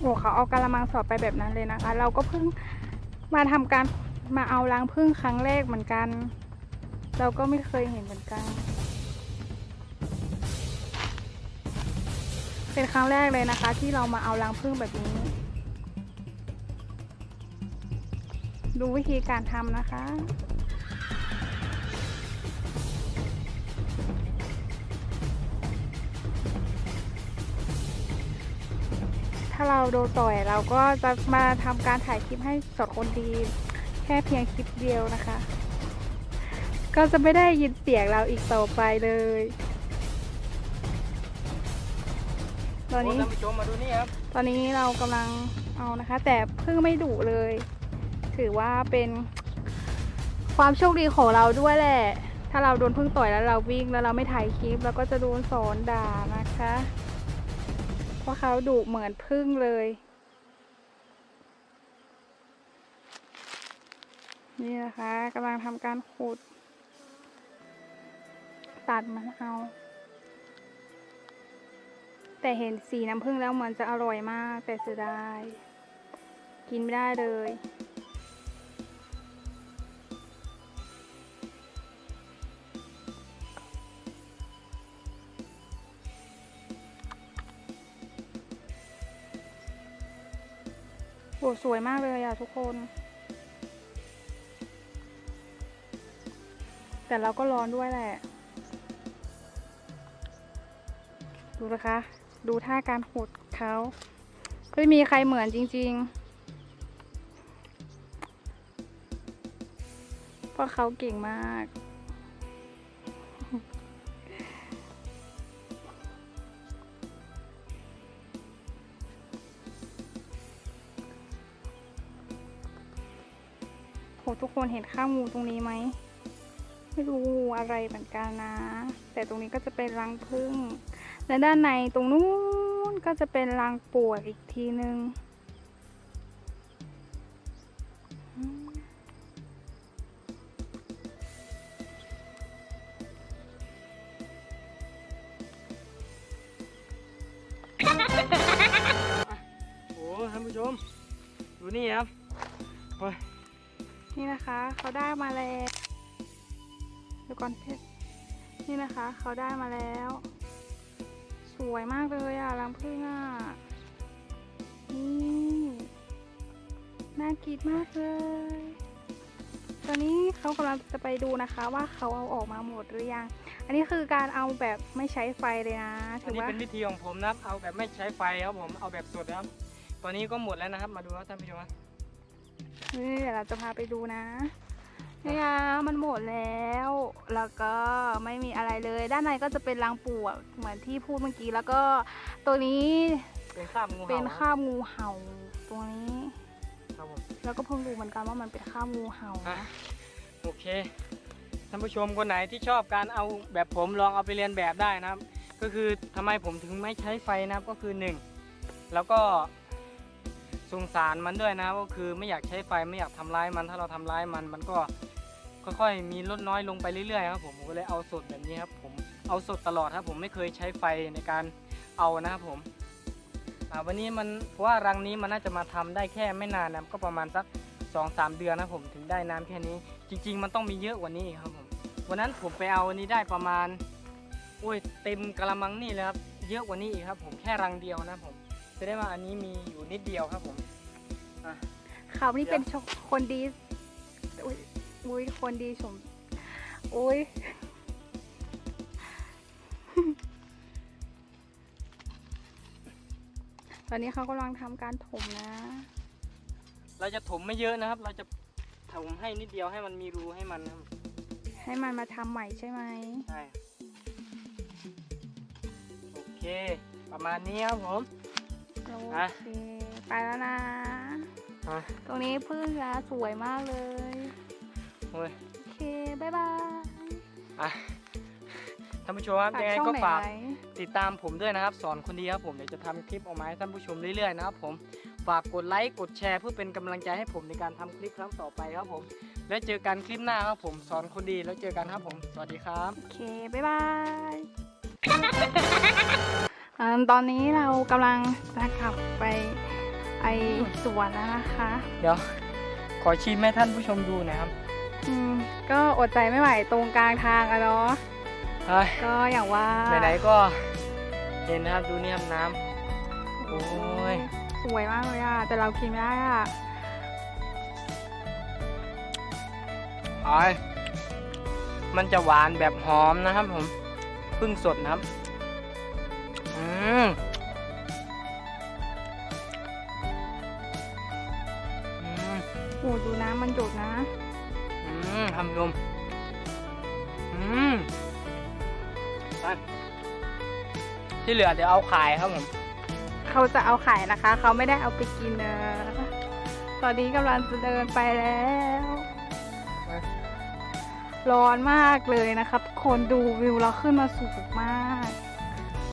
โอ้เขาเอากระมังสอดไปแบบนั้นเลยนะคะ เราก็เพิ่งมาทำการมาเอารังผึ้งครั้งแรกเหมือนกัน เราก็ไม่เคยเห็นเหมือนกัน เป็นครั้งแรกเลยนะคะ ที่เรามาเอารังผึ้งแบบนี้ ดูวิธีการทำนะคะาเราโดนต่อยเราก็จะมาทำการถ่ายคลิปให้สดคนดี แค่เพียงคลิปเดียวนะคะ ก็จะไม่ได้ยินเสียงเราอีกต่อไปเลย ตอนนี้โท่านผู้ชมมาดูนี่ครับ ตอนนี้เรากำลังเอานะคะ แต่เพิ่งไม่ดุเลย ถือว่าเป็นความโชคดีของเราด้วยแหละ ถ้าเราโดนพึ่งต่อยแล้วเราวิ่งแล้วเราไม่ถ่ายคลิปเราก็จะโดนสอนด่านะคะ เพราะเขาดุเหมือนพึ่งเลย นี่นะคะกำลังทำการขุด ตัดมันเอา แต่เห็นสีน้ำผึ้งแล้วเหมือนจะอร่อยมาก แต่เสียดาย กินไม่ได้เลย โอ้สวยมากเลยอะทุกคน แต่เราก็ร้อนด้วยแหละ ดูนะคะ ดูท่าการขุดเขาไม่มีใครเหมือนจริง ๆ เพราะเขาเก่งมาก โหทุกคนเห็นข้างงูตรงนี้ไหมไม่รู้งูอะไรเหมือนกันนะ แต่ตรงนี้ก็จะเป็นรังผึ้งและด้านในตรงนู้นก็จะเป็นรังปวกอีกทีนึงอืมโอ้ท่านผู้ชม ดูนี่ครับโอ้ย นี่นะคะเขาได้มาแล้วเดี๋ยวก่อนเพชรนี่นะคะเขาได้มาแล้ว สวยมากเลยอะรังผึ้งอะนี่น่ากินมากเลย ตอนนี้เขากำลังจะไปดูนะคะว่าเขาเอาออกมาหมดหรือยัง อันนี้คือการเอาแบบไม่ใช้ไฟเลยนะอัถืนอนี้ว่าเป็นวิธีของผมนะครับ เอาแบบไม่ใช้ไฟครับผม เอาแบบสดนะครับ ตอนนี้ก็หมดแล้วนะครับ มาดูครับท่านผู้ชมครับ นี่เดี๋ยวเราจะพาไปดูนะนี่ค่ะมันหมดแล้ว แล้วก็ไม่มีอะไรเลย ด้านในก็จะเป็นรังปวกเหมือนที่พูดเมื่อกี้ แล้วก็ตัวนี้เป็นคราบงูเป็นเห่าคราบงูเห่าตรงนี้ ครับผมแล้วก็เพิ่งรู้เหมือนกันว่ามันเป็นคราบงูเห่าอะนะโอเค ท่านผู้ชมคนไหนที่ชอบการเอาแบบผมลองเอาไปเรียนแบบได้นะครับ ก็คือทำไมผมถึงไม่ใช้ไฟนะครับ ก็คือหนึ่งแล้วก็ สงสารมันด้วยนะก็คือไม่อยากใช้ไฟไม่อยากทำร้ายมันถ้าเราทำร้ายมันมันก็ค่อยๆ มีลดน้อยลงไปเรื่อยๆครับผมผมก็เลยเอาสดแบบนี้ครับผมเอาสดตลอดครับผมไม่เคยใช้ไฟในการเอานะครับผมวันนี้มันเพราะว่ารังนี้มันน่าจะมาทำได้แค่ไม่นานนะก็ประมาณสักสองสามเดือนนะผมถึงได้น้ำแค่นี้ จริง ๆ มันต้องมีเยอะกว่านี้ครับผมวันนั้นผมไปเอาอันนี้ได้ประมาณโอ้ยเต็มกระมังนี่เลยครับเยอะกว่านี้อีกครับ ผมแค่รังเดียวนะผม จะได้ว่าอันนี้มีอยู่นิดเดียวครับผมเขานี่เป็นคนดีอุ้ยอุ้ยคนดีชมอุ้ยตอนนี้เขากำลังทำการถมนะ เราจะถมไม่เยอะนะครับ เราจะถมให้นิดเดียวให้มันมีรูให้มันนะครับให้มันมาทำใหม่ใช่ไหม ใช่ โอเค ประมาณนี้ครับผม โออะเค ไปแล้วนะอะตรงนี้พึ่งนะสวยมากเลย โอ้ยโอเค บ๊ายบายอะท่านผู้ชมครับฝากยังไงช่องก็ไหนฝากไหมติดตามผมด้วยนะครับ สอนคนดีครับผมเดี๋ยวจะทำคลิปออกมาให้ท่านผู้ชมเรื่อยๆนะครับผมฝากกดไลค์กดแชร์เพื่อเป็นกำลังใจให้ผมในการทำคลิปครั้งต่อไปครับผม แล้วเจอกันคลิปหน้าครับผม สอนคนดีแล้วเจอกันครับผม สวัสดีครับ โอเค บ๊ายบายอ่า ตอนนี้เรากำลังจะขับไปไอสวนแล้วนะคะ เดี๋ยว ขอชิมให้ท่านผู้ชมดูหนะครับ อืมก็อดใจไม่ไหวตรงกลางทางอะเนาะเฮ้ยก็อย่างว่าไหนๆก็เห็นนะครับดูนี่ครับน้ำโอ้ยสวยมากเลยอะแต่เรากินไม่ได้อะไอมันจะหวานแบบหอมนะครับผมเพึ่งสดนะครับ อืมอืมโอ้ดูน้ำมันหยดนะ อืมทำยมอืมไปที่เหลือเดี๋ยวเอาขายครับผมเขาจะเอาไข่นะคะ เขาไม่ได้เอาไปกินเนอะตอนนี้กำลังจะเดินไปแล้วไปร้อนมากเลยนะครับ คนดูวิวเราขึ้นมาสูงมาก